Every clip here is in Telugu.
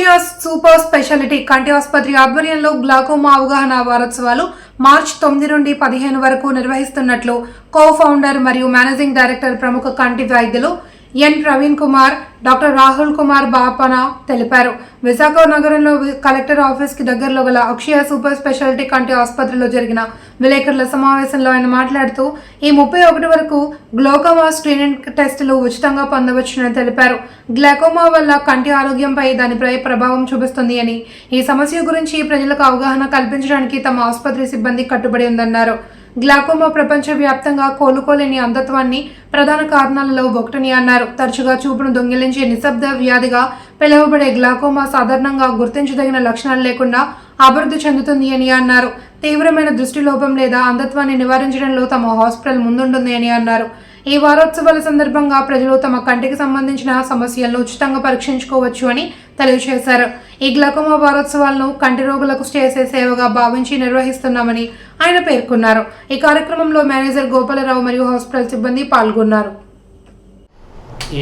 అక్షయ సూపర్ స్పెషాలిటీ కంటి ఆసుపత్రి ఆధ్వర్యంలో గ్లాకోమా అవగాహన వారోత్సవాలు మార్చ్ తొమ్మిది నుండి పదిహేను వరకు నిర్వహిస్తున్నట్లు కో ఫౌండర్ మరియు మేనేజింగ్ డైరెక్టర్ ప్రముఖ కంటి వైద్యులు ఎన్. ప్రవీణ్ కుమార్ డాక్టర్ రాహుల్ కుమార్ బాపన తెలిపారు. విశాఖ నగరంలో కలెక్టర్ ఆఫీస్కి దగ్గరలో గల అక్షయ సూపర్ స్పెషాలిటీ కంటి ఆసుపత్రిలో జరిగిన విలేకరుల సమావేశంలో ఆయన మాట్లాడుతూ ఈ ముప్పై ఒకటి వరకు గ్లోకోమా స్క్రీనింగ్ టెస్టులు ఉచితంగా పొందవచ్చునని తెలిపారు. గ్లాకోమా వల్ల కంటి ఆరోగ్యంపై దానిపై ప్రభావం చూపిస్తుంది అని ఈ సమస్య గురించి ప్రజలకు అవగాహన కల్పించడానికి తమ ఆసుపత్రి సిబ్బంది కట్టుబడి ఉందన్నారు. గ్లాకోమా ప్రపంచవ్యాప్తంగా కోలుకోలేని అంధత్వాన్ని ప్రధాన కారణాలలో ఒకటని అన్నారు. తరచుగా చూపును దొంగిలించే నిశ్శబ్ద వ్యాధిగా పిలువబడే గ్లాకోమా సాధారణంగా గుర్తించదగిన లక్షణాలు లేకుండా అభివృద్ధి చెందుతుంది అని అన్నారు. తీవ్రమైన దృష్టి లోపం లేదా అంధత్వాన్ని నివారించడంలో తమ హాస్పిటల్ ముందుంటుంది అని అన్నారు. ఈ వారోత్సవాల సందర్భంగా ప్రజలు తమ కంటికి సంబంధించిన సమస్యలను ఉచితంగా పరీక్షించుకోవచ్చు అని తెలియజేశారు. ఈ గ్లకోమా వారోత్సవాలను కంటి రోగులకు చేసే సేవగా భావించి నిర్వహిస్తున్నామని ఆయన పేర్కొన్నారు. ఈ కార్యక్రమంలో మేనేజర్ గోపాలరావు మరియు హాస్పిటల్ సిబ్బంది పాల్గొన్నారు.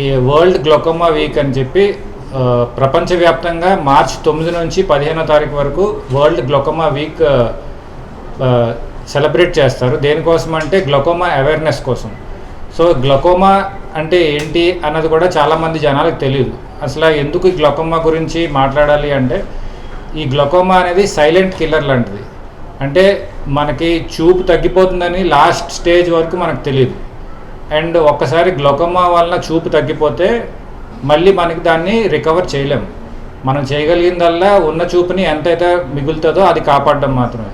ఈ వరల్డ్ గ్లోకోమా వీక్ అని చెప్పి ప్రపంచవ్యాప్తంగా మార్చ్ తొమ్మిది నుంచి పదిహేనో తారీఖు వరకు వరల్డ్ గ్లోకోమా వీక్ సెలబ్రేట్ చేస్తారు. దేనికోసం అంటే గ్లోకోమా అవేర్నెస్ కోసం. సో గ్లకోమా అంటే ఏంటి అన్నది కూడా చాలామంది జనాలకు తెలియదు అసలు ఎందుకు ఈ గ్లకోమా గురించి మాట్లాడాలి అంటే ఈ గ్లకోమా అనేది సైలెంట్ కిల్లర్ లాంటిది. అంటే మనకి చూపు తగ్గిపోతుందని లాస్ట్ స్టేజ్ వరకు మనకు తెలియదు అండ్ ఒక్కసారి గ్లొకోమా వలన చూపు తగ్గిపోతే మళ్ళీ మనకి దాన్ని రికవర్ చేయలేము మనం చేయగలిగిందల్లా ఉన్న చూపుని ఎంతైతే మిగులుతుందో అది కాపాడడం మాత్రమే.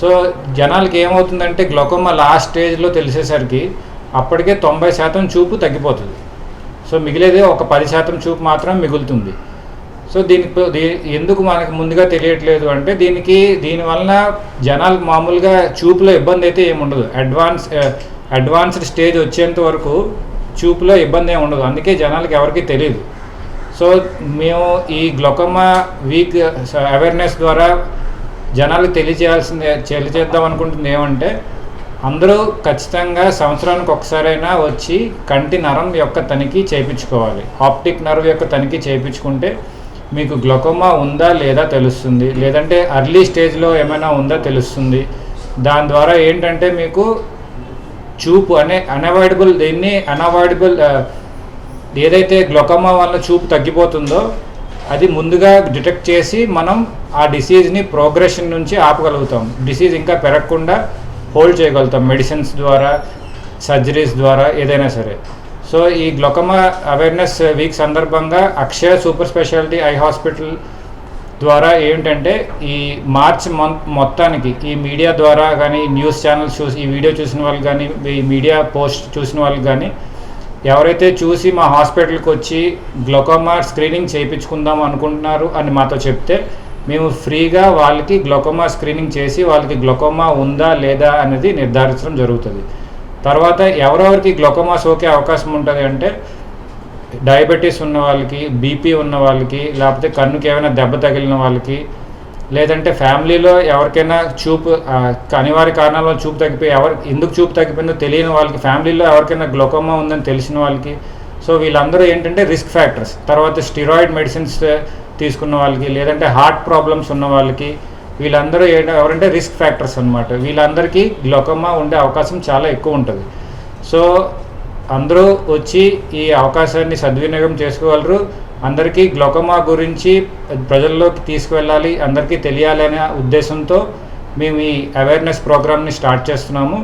సో జనాలకి ఏమవుతుందంటే గ్లొకోమా లాస్ట్ స్టేజ్లో తెలిసేసరికి అప్పటికే తొంభై శాతం చూపు తగ్గిపోతుంది. సో మిగిలేది ఒక పది శాతం చూపు మాత్రం మిగులుతుంది. సో దీనికి దీ- ఎందుకు మనకు ముందుగా తెలియట్లేదు అంటే దీనికి దీనివలన జనాలు మామూలుగా చూపులో ఇబ్బంది అయితే ఏముండదు అడ్వాన్స్ అడ్వాన్స్డ్ స్టేజ్ వచ్చేంత వరకు చూపులో ఇబ్బంది ఏమి ఉండదు. అందుకే జనాలకి ఎవరికీ తెలియదు. సో మేము ఈ గ్లోకోమా వీక్ uh, అవేర్నెస్ ద్వారా జనాలకు తెలియజేయాల్సింది తెలియజేద్దాం అనుకుంటుంది ఏమంటే అందరూ ఖచ్చితంగా సంవత్సరానికి ఒకసారైనా వచ్చి కంటి నరం యొక్క తనిఖీ చేయించుకోవాలి. ఆప్టిక్ నర్వ్ యొక్క తనిఖీ చేయించుకుంటే మీకు గ్లొకోమా ఉందా లేదా తెలుస్తుంది. లేదంటే అర్లీ స్టేజ్లో ఏమైనా ఉందా తెలుస్తుంది. దాని ద్వారా ఏంటంటే మీకు చూపు అనే అన్అవాయిడబుల్ దీన్ని అన్అవాయిడబుల్ ఏదైతే గ్లోకోమా వల్ల చూపు తగ్గిపోతుందో అది ముందుగా డిటెక్ట్ చేసి మనం ఆ డిసీజ్ని ప్రోగ్రెషన్ నుంచి ఆపగలుగుతాం. డిసీజ్ ఇంకా పెరగకుండా హోల్డ్ చేయగలుగుతాం మెడిసిన్స్ ద్వారా సర్జరీస్ ద్వారా ఏదైనా సరే. సో ఈ గ్లోకోమా అవేర్నెస్ వీక్ సందర్భంగా Akshaya super speciality eye hospital ద్వారా ఏంటంటే ఈ మార్చ్ మంత్ మొత్తానికి ఈ మీడియా ద్వారా కానీ న్యూస్ ఛానల్స్ చూసి ఈ వీడియో చూసిన వాళ్ళు కానీ ఈ మీడియా పోస్ట్ చూసిన వాళ్ళు కానీ ఎవరైతే చూసి మా హాస్పిటల్కి వచ్చి గ్లోకోమా స్క్రీనింగ్ చేయించుకుందాం అనుకుంటున్నారు అని మాతో చెప్తే మేము ఫ్రీగా వాళ్ళకి గ్లోకోమా స్క్రీనింగ్ చేసి వాళ్ళకి గ్లోకోమా ఉందా లేదా అనేది నిర్ధారించడం జరుగుతుంది. తర్వాత ఎవరెవరికి గ్లోకోమా సోకే అవకాశం ఉంటుంది అంటే డయాబెటీస్ ఉన్న వాళ్ళకి బీపీ ఉన్న వాళ్ళకి లేకపోతే కన్నుకి ఏమైనా దెబ్బ తగిలిన వాళ్ళకి లేదంటే ఫ్యామిలీలో ఎవరికైనా చూపు అనివార్య కారణాల వల్ల చూపు తగ్గిపోయి ఎవరు ఎందుకు చూపు తగ్గిపోయిందో తెలియని వాళ్ళకి ఫ్యామిలీలో ఎవరికైనా గ్లోకోమా ఉందని తెలిసిన వాళ్ళకి. సో వీళ్ళందరూ ఏంటంటే రిస్క్ ఫ్యాక్టర్స్. తర్వాత స్టిరాయిడ్ మెడిసిన్స్ తీసుకున్న వాళ్ళకి లేదంటే హార్ట్ ప్రాబ్లమ్స్ ఉన్న వాళ్ళకి వీళ్ళందరూ ఎవరంటే రిస్క్ ఫ్యాక్టర్స్ అన్నమాట. వీళ్ళందరికీ గ్లోకోమా ఉండే అవకాశం చాలా ఎక్కువ ఉంటుంది. సో అందరూ వచ్చి ఈ అవకాశాన్ని సద్వినియోగం చేసుకోగలరు. అందరికీ గ్లోకోమా గురించి ప్రజల్లోకి తీసుకువెళ్ళాలి అందరికీ తెలియాలి అనే ఉద్దేశంతో మేము ఈ అవేర్నెస్ ప్రోగ్రామ్ని స్టార్ట్ చేస్తున్నాము.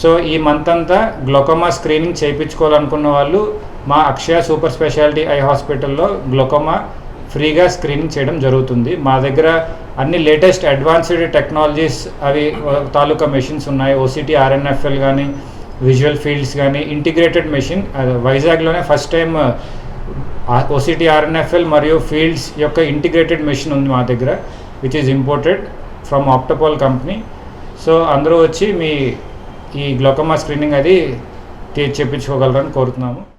సో ఈ మంత్ అంతా గ్లోకోమా స్క్రీనింగ్ చేయించుకోవాలనుకున్న వాళ్ళు మా అక్షయ సూపర్ స్పెషాలిటీ ఐ హాస్పిటల్లో గ్లోకోమా ఫ్రీగా స్క్రీనింగ్ చేయడం జరుగుతుంది. మా దగ్గర అన్ని లేటెస్ట్ అడ్వాన్స్డ్ టెక్నాలజీస్ అవి తాలూకా మెషిన్స్ ఉన్నాయి. ఓసిటీ ఆర్ఎన్ఎఫ్ఎల్ కానీ విజువల్ ఫీల్డ్స్ కానీ ఇంటిగ్రేటెడ్ మెషిన్ వైజాగ్లోనే ఫస్ట్ టైం ఓసిటీ ఆర్ఎన్ఎఫ్ఎల్ మరియు ఫీల్డ్స్ యొక్క ఇంటిగ్రేటెడ్ మెషిన్ ఉంది మా దగ్గర which is imported from Optopol company so అందరూ వచ్చి మీ ఈ గ్లోకమా స్క్రీనింగ్ అది తీ- చేపించుకోగలరని కోరుతున్నాము.